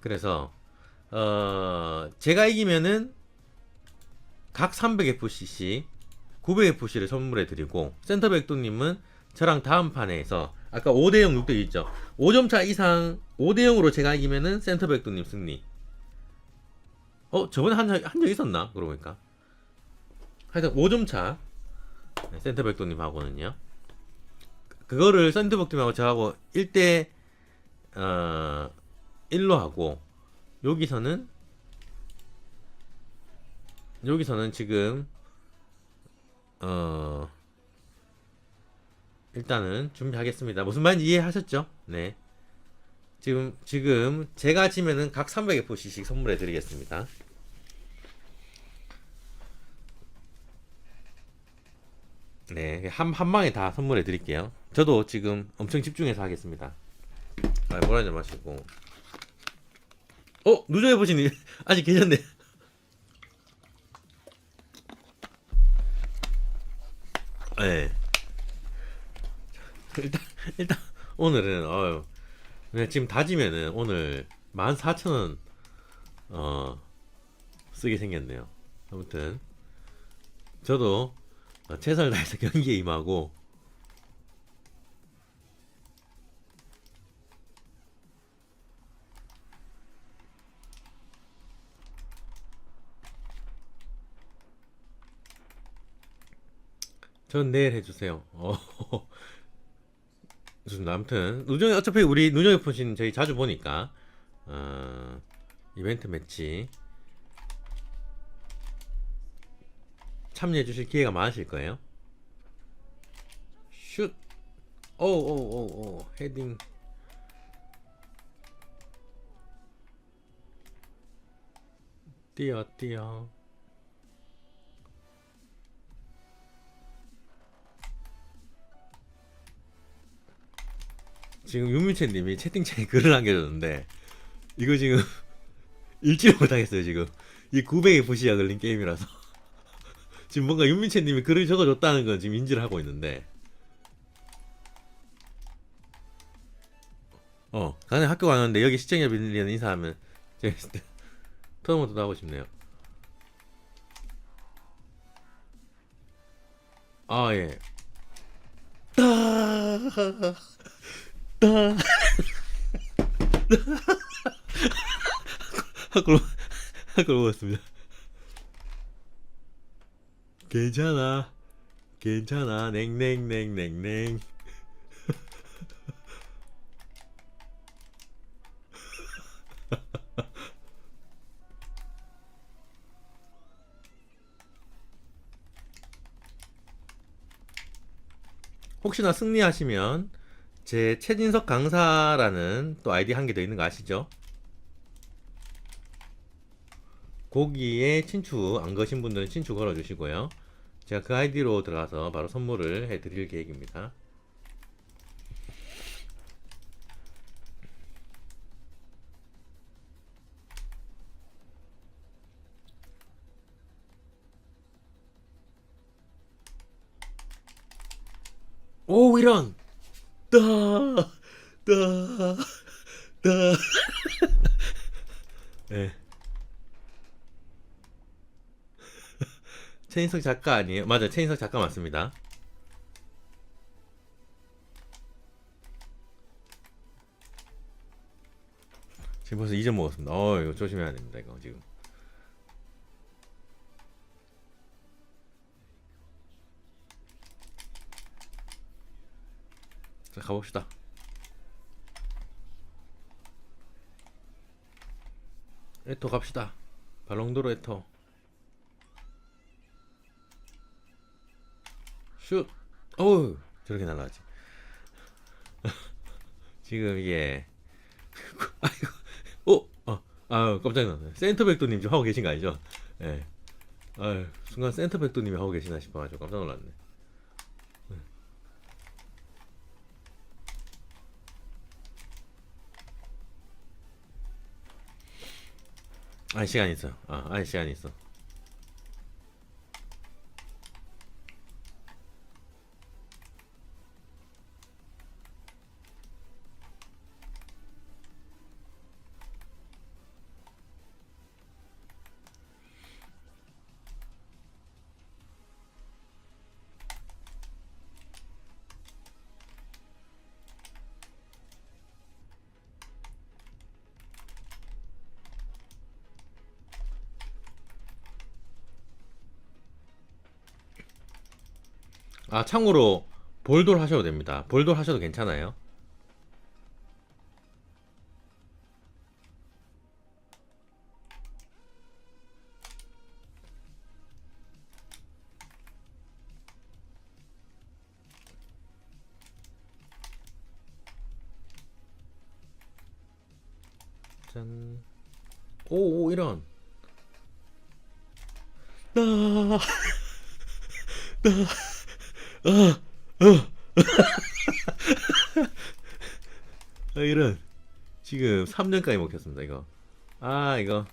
그래서 어 제가 이기면은 각 300FCC 900FC를 선물해 드리고 센터백도님은 저랑 다음 판에서 아까 5대0 6대2 있죠? 5점 차 이상 5대0으로 제가 이기면은 센터백도님 승리. 어 저번에 한적 있었나? 그러고 보니까. 하여튼 5점 차 네, 센터백도님하고는요. 그거를 센터백도님하고 저하고 1대 어 1로 하고 여기서는 여기서는 지금 어 일단은 준비하겠습니다. 무슨 말인지 이해하셨죠? 네. 지금 지금 제가 지면은 각 300FC씩 선물해 드리겠습니다. 네, 한, 한 방에 다 선물해 드릴게요. 저도 지금 엄청 집중해서 하겠습니다. 아, 물 한잔 마시고. 어, 누저해 보시니 아직 계셨네. 네. 일단 일단 오늘은 어유 네, 지금 다지면은 오늘 14,000원 어 쓰게 생겼네요. 아무튼 저도 어, 최선을 다해서 경기에 임하고 전 내일 해주세요. 어, 좋습니다. 아무튼 누정이 어차피 우리 누정이 푸신 저희 자주 보니까 어, 이벤트 매치 참여해 주실 기회가 많으실 거예요. 슛. 오오오오 헤딩. 뛰어 뛰어. 지금 윤민채님이 채팅창에 글을 남겨줬는데 이거 지금 읽지를 못하겠어요 지금. 이 900의 부시가 걸린 게임이라서. 지금 뭔가 윤민채님이 글을 적어줬다는 건 지금 인지를 하고 있는데. 어 가는 학교 가는데 여기 시청자분들이랑 인사하면 재밌을 때 토너먼트도 하고 싶네요. 아예 따 학교 학교 먹었습니다. 괜찮아, 괜찮아, 냉냉냉냉냉. 혹시나 승리하시면 제 최진석 강사라는 또 아이디 한 개 더 있는 거 아시죠? 거기에 친추 안 거신 분들은 친추 걸어 주시고요. 제가 그 아이디로 들어가서 바로 선물을 해 드릴 계획입니다. 오 이런 따, 따, 따. 네. 최인석 작가 아니에요? 맞아, 최인석 작가 맞습니다. 지금 벌써 2점 먹었습니다. 어, 이거 조심해야 됩니다, 이거 지금. 자, 가봅시다. 에토 갑시다. 발롱도로 에토. 슛. 어우, 저렇게 날라가지. 지금 이게 아이고, 어, 어, 아유, 깜짝 놀랐네. 센터백도님 지금 하고 계신 거 아니죠? 예. 네. 아유, 순간 센터백도님이 하고 계시나 싶어가지고 깜짝 놀랐네. 아 시간 있어. 아, 아 시간 있어. 아 참고로 볼돌 하셔도 됩니다. 볼돌 하셔도 괜찮아요. 짠. 오, 오 이런. 나, 나, 아, 아. 아, 이런. 지금 3년까지 먹혔습니다, 이거. 아, 이거.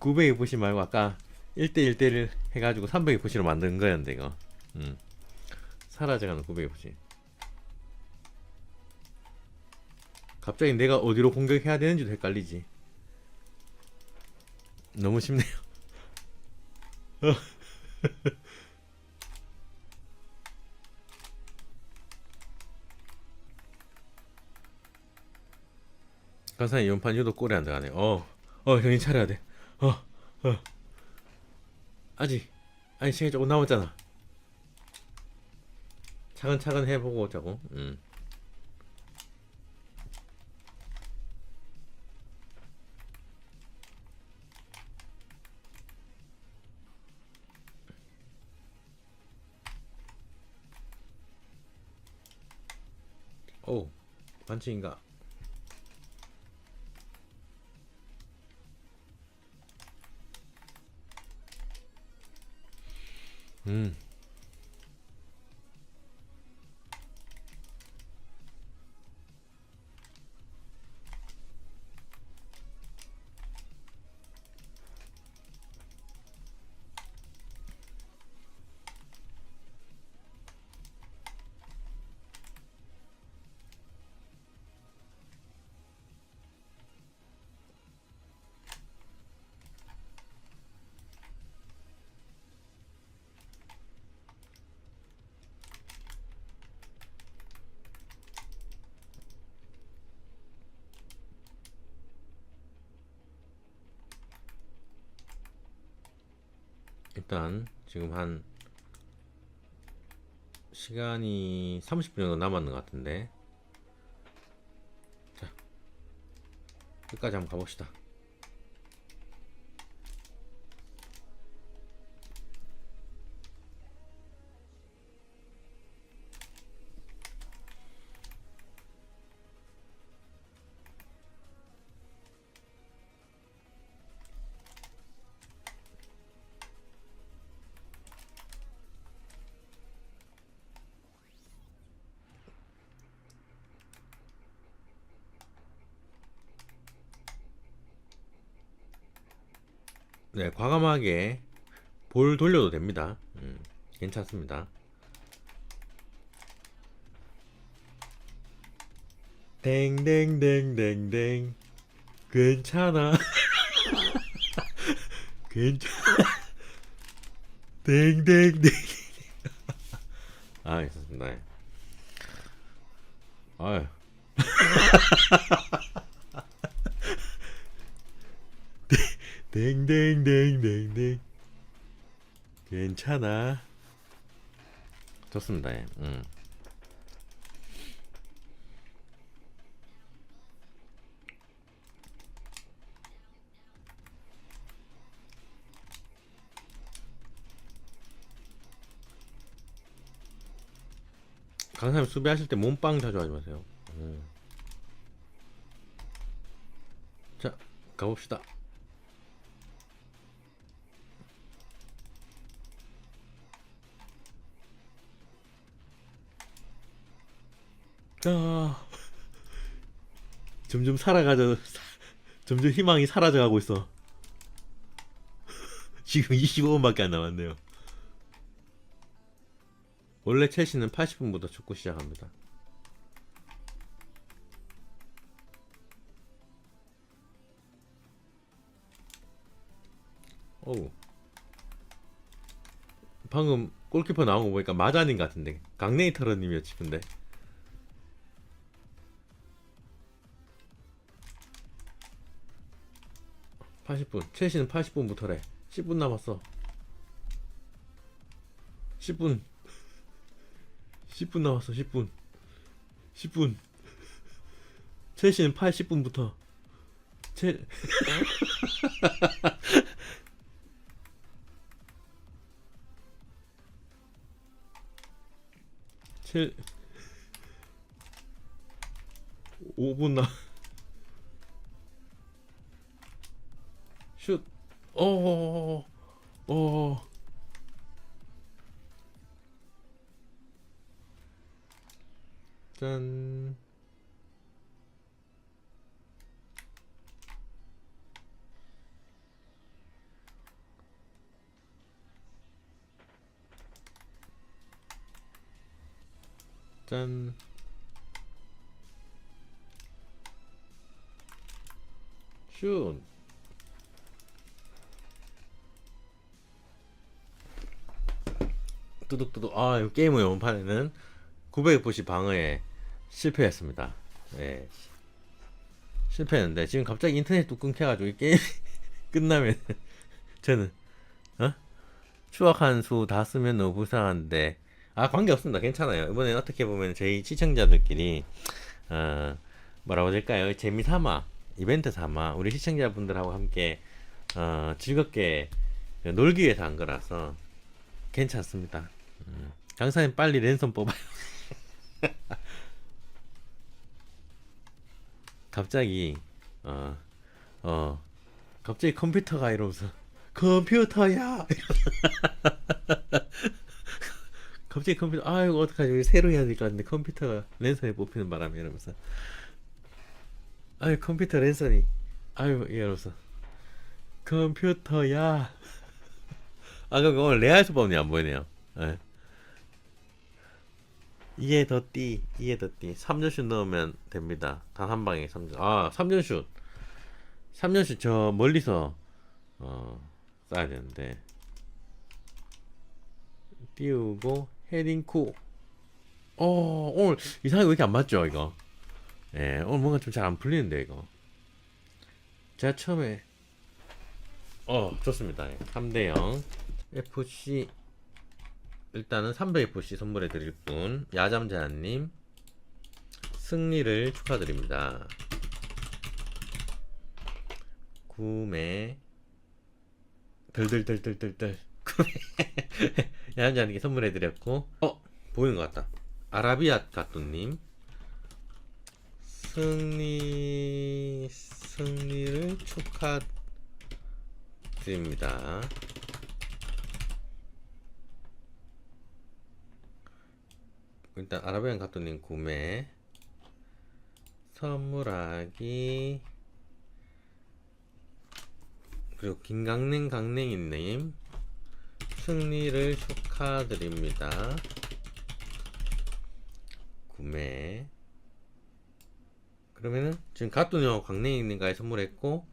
900FC 말고 아까 1대1대를 해가지고 300FC로 만든 거였는데, 이거. 음. 사라져가는 900FC. 갑자기 내가 어디로 공격해야 되는지도 헷갈리지. 너무 쉽네요. 간사님 연판 유독 꼬리 안 들어가네. 어, 어, 정신 차려야 돼. 어, 어. 아직, 아니 시간이 조금 남았잖아. 차근차근 해보고 오자고. 음. 오, 반칙인가? 음. 일단 지금 한 시간이 30분 정도 남았는 것 같은데. 자 끝까지 한번 가봅시다 네 과감하게 볼 돌려도 됩니다. 음, 괜찮습니다. 땡땡땡땡땡 괜찮아. 괜찮아 땡땡땡 아 괜찮습니다. 예. 아유 땡땡땡땡땡 괜찮아 좋습니다 예. 음. 강사님 수비하실 때 몸빵 자주 하지 마세요 음. 자 가봅시다 아, 점점 살아가져, 사- 점점 희망이 사라져가고 있어. 지금 25분밖에 안 남았네요. 원래 첼시는 80분부터 축구 시작합니다. 어우. 방금 골키퍼 나온 거 보니까 마자닌 같은데 강네이터러님이었지 근데 80분. 최신은 80분부터래. 10분 남았어. 10분. 10분 남았어 10분 10분 첼시는 80분부터 첼첼 5분 나 슛. 어. 어. 짠. 짠. 슛. 뚜둑뚜둑. 아, 이 게임의 원판에는 900보시 방어에 실패했습니다. 예. 실패했는데 지금 갑자기 인터넷도 끊겨가지고 이 게임 끝나면 저는 어? 추억한 수 다 쓰면 너무 불쌍한데 아 관계 없습니다. 괜찮아요. 이번에 어떻게 보면 저희 시청자들끼리 어 뭐라고 될까요? 재미 삼아 이벤트 삼아 우리 시청자분들하고 함께 어 즐겁게 놀기 위해서 한 거라서 괜찮습니다. 음, 강사님 빨리 랜선 뽑아요. 갑자기 어 어, 갑자기 컴퓨터가 이러면서 컴퓨터야! 갑자기 컴퓨터 아이고 어떡하지? 새로 해야 될 것 같은데 컴퓨터가 랜선에 뽑히는 바람에 이러면서. 아유 컴퓨터 랜선이. 아유 이러면서. 컴퓨터야! 아 그럼 오늘 레알 수법이 안 보이네요. 예. 이에 더띠 이에 더띠. 3전슛 넣으면 됩니다. 단 한 방에 3전 아 3전슛 3전슛 저 멀리서 어 쏴야 되는데. 띄우고 헤딩쿠 어 오늘 이상하게 왜 이렇게 안 맞죠 이거? 예 오늘 뭔가 좀 잘 안 풀리는데 이거. 제가 처음에. 어 좋습니다. 3대 0 FC 일단은 300FC 선물해 드릴 분 야잠자님 승리를 축하드립니다. 구매 구매 야잠자님께 선물해 드렸고 어 보이는 것 같다. 아라비아 가뚜님 승리 승리를 축하드립니다. 일단 아라비안 가토님 구매. 선물하기. 그리고 김강냉 강냉이님. 승리를 축하드립니다. 구매. 그러면은 지금 가토님하고 강냉이님까지 선물했고